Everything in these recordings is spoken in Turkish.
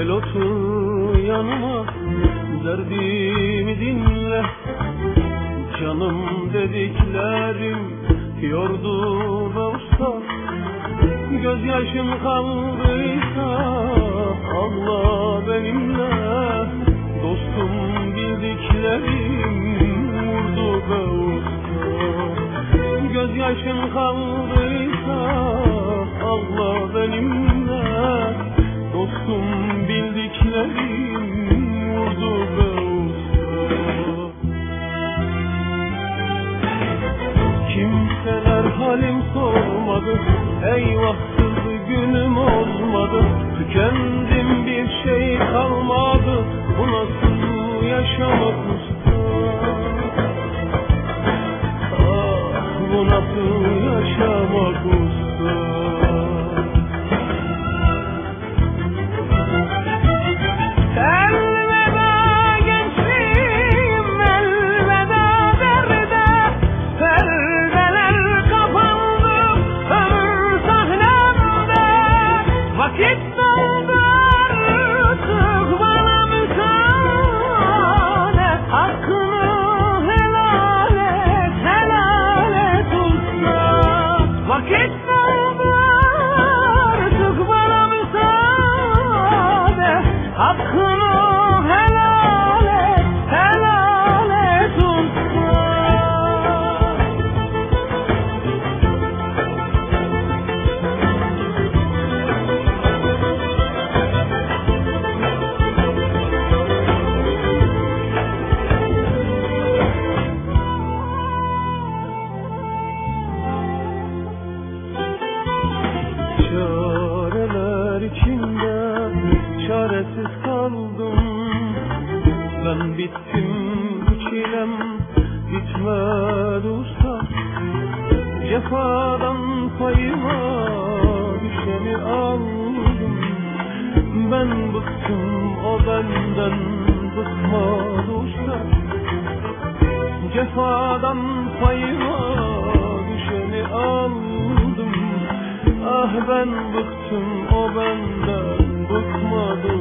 Gel otur yanıma derdimi dinle. Canım dediklerim yordu be usta. Gözyaşım kaldıysa ağla benimle. Dostum bildiklerim vurdu be usta. Gözyaşım kaldıysa halim sormadı. Eyvahsız günüm 喝。Bittim çilem bitmedi usta. Cefadan payıma düşeni aldım. Ben bıktım o benden bıkmadı usta. Cefadan payıma düşeni aldım. Ah ben bıktım o benden bıkmadı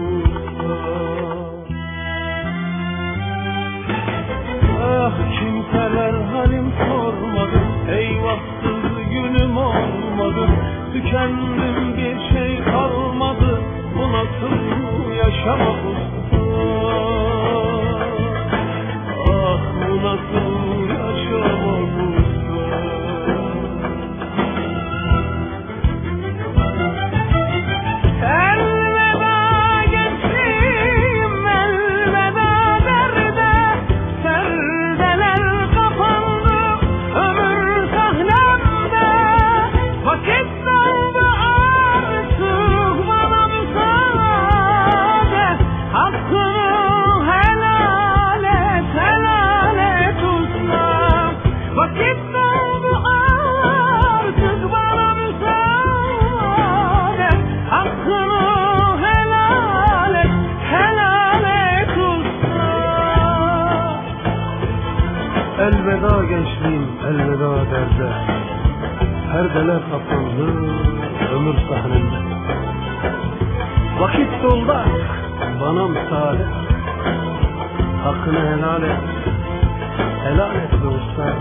kimseler halim sormadı Eyvahsız günüm olmadı. Tükendim bir şey kalmadı Bu nasıl yaşamak Elveda gençliğim, elveda derde. Perdeler kapandı ömür sahnemde Vakit doldu bana müsaade Hakkını helal et Helal et usta